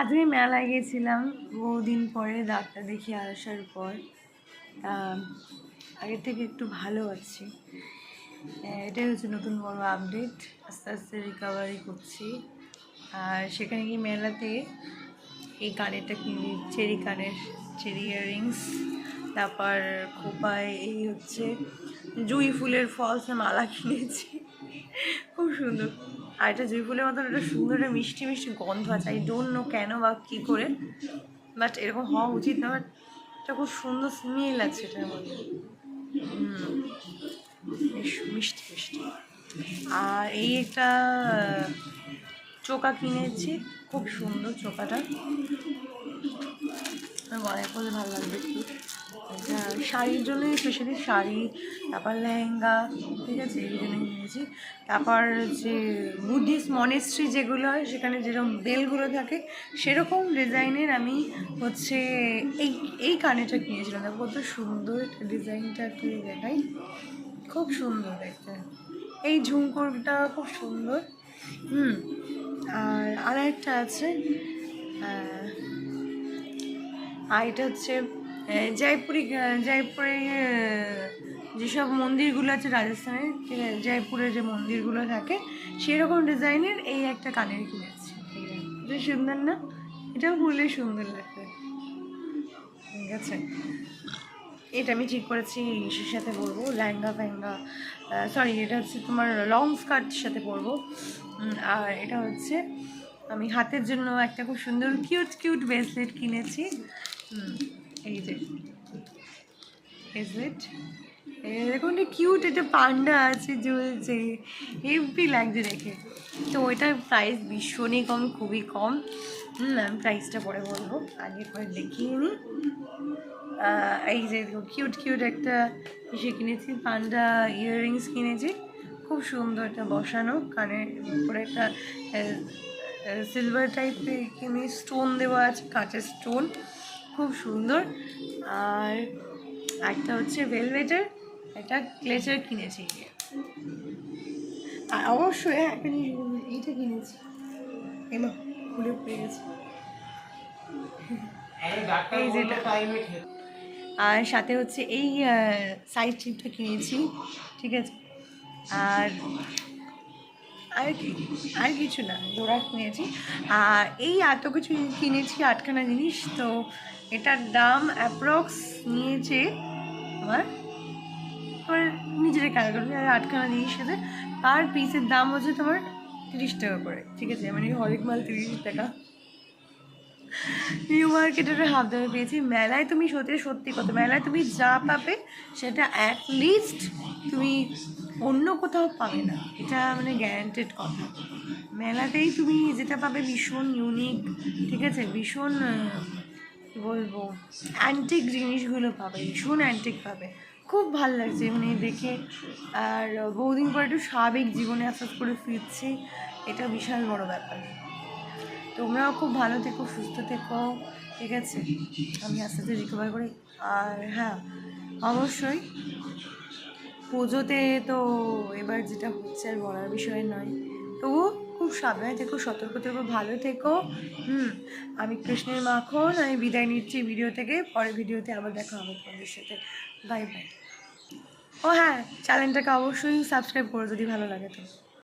আজকে মেলায় গিয়েছিলাম, বহুদিন পরে ডাক্তার দেখিয়ে আসার পর। আগের থেকে একটু ভালো আছি। এটাই হচ্ছে নতুন বড় আপডেট আস্তে আস্তে রিকভারি করছি। আর সেখানে গিয়ে মেলাতে এই কানেরটা কিনে চেরি কানের, চেরি ইয়াররিংস তারপর খোপায়, এই হচ্ছে জুঁই ফুলের ফলস মালা কিনেছি। খুব সুন্দর। আর এটা জুঁই ফুলের মতন একটা সুন্দর একটা মিষ্টি মিষ্টি গন্ধ আছে। আই ডোন্ট নো কেন বা কী করে বাট এরকম হওয়া উচিত না বাট এটা খুব সুন্দর স্মেল আছে এটার মধ্যে। মিষ্টি মিষ্টি। আর এই একটা চোকা কিনেছি। খুব সুন্দর চোকাটা। গলায় পরলে ভালো লাগবে একটু। শাড়ির জন্য স্পেশালি শাড়ি, তারপর লেহেঙ্গা, ঠিক আছে, এই জন্য কিনেছি। তারপর যে বুদ্ধিস্ট মনেস্ট্রি যেগুলো হয়, সেখানে যেরকম বেলগুলো থাকে, সেরকম ডিজাইনের আমি হচ্ছে এই এই কানেটা কিনেছিলাম। দেখো কত সুন্দর ডিজাইনটা একটু দেখাই। খুব সুন্দর দেখতে। এই ঝুমকোটা খুব সুন্দর। হুম। আর আর একটা আছে আর এটা হচ্ছে জয়পুরি জয়পুরে যেসব মন্দিরগুলো আছে রাজস্থানে জয়পুরে যে মন্দিরগুলো থাকে, সেরকম ডিজাইনের এই একটা কানের কিনেছি। এটা সুন্দর না? এটাও পরলে সুন্দর লাগবে ঠিক আছে। এটা আমি ঠিক করেছি ইসের সাথে পরবো ল্যাঙ্গা ফ্যাঙ্গা সরি এটা হচ্ছে তোমার লং স্কার্টের সাথে পরবো আর এটা হচ্ছে, আমি হাতের জন্য একটা খুব সুন্দর কিউট কিউট ব্রেসলেট কিনেছি। এই যে ব্রেসলেট দেখুন কিউট এটা পান্ডা আছে ঝুলছে হেভি লাগছে দেখে। তো ওইটার প্রাইস ভীষণই কম, খুবই কম। হুম আমি প্রাইসটা পরে বলব। আগে পরে দেখিয়ে নিই। এই যে কিউট কিউট একটা ইসে কিনেছি, পান্ডা ইয়াররিংস কিনেছি। খুব সুন্দর একটা বসানো, কানের উপরে একটা সিলভার টাইপের এখানে স্টোন দেওয়া আছে, কাঁচের স্টোন খুব সুন্দর। আর একটা হচ্ছে ভেলভেটের একটা ক্লেচার কিনেছি। আর অবশ্যই একটা জিনিস বলব, এইটা কিনেছি। এমা খুলে পড়ে গেছে। এই যেটা। আর সাথে হচ্ছে এই সাইড ট্রিপটা কিনেছি ঠিক আছে? আর আর কি আর কিছু না জোড়া কিনেছি। আর এই এত কিছু কিনেছি আটখানা জিনিস তো এটার দাম অ্যাপ্রক্স নিয়েছে আমার নিজের ক্যালকুলেট আর আটখানা জিনিস সাথে পার পিসের দাম হচ্ছে তোমার তিরিশ টাকা করে, ঠিক আছে? মানে হরেক মাল তিরিশ টাকা। নিউ মার্কেটের হাফ দামে পেয়েছি। মেলায় তুমি সত্যি সত্যি কথা, মেলায় তুমি যা পাবে সেটা অ্যাট লিস্ট তুমি অন্য কোথাও পাবে না। এটা মানে গ্যারান্টেড কথা। মেলাতেই তুমি যেটা পাবে ভীষণ ইউনিক ঠিক আছে? ভীষণ কী বলব? অ্যান্টিক জিনিসগুলো পাবে, ভীষণ অ্যান্টিক পাবে। খুব ভালো লাগছে মানে দেখে। আর বহুদিন পর একটু স্বাভাবিক জীবনে আস্তে করে ফিরছি, এটা বিশাল বড় ব্যাপার। তোমরাও খুব ভালো থেকো, সুস্থ থেকো, ঠিক আছে? আমি আস্তে আস্তে রিকভার করি। আর হ্যাঁ অবশ্যই পুজোতে তো এবার যেটা হচ্ছে আর বলার বিষয় নয়। তবুও খুব সাবধানে থেকো, সতর্ক থেকো, ভালো থেকো। হুম, আমি কৃষ্ণের মাখন আমি বিদায় নিচ্ছি ভিডিও থেকে, পরের ভিডিওতে আবার দেখা হবে তোমাদের সাথে। বাই বাই ও হ্যাঁ চ্যানেলটাকে অবশ্যই সাবস্ক্রাইব করো যদি ভালো লাগে তো।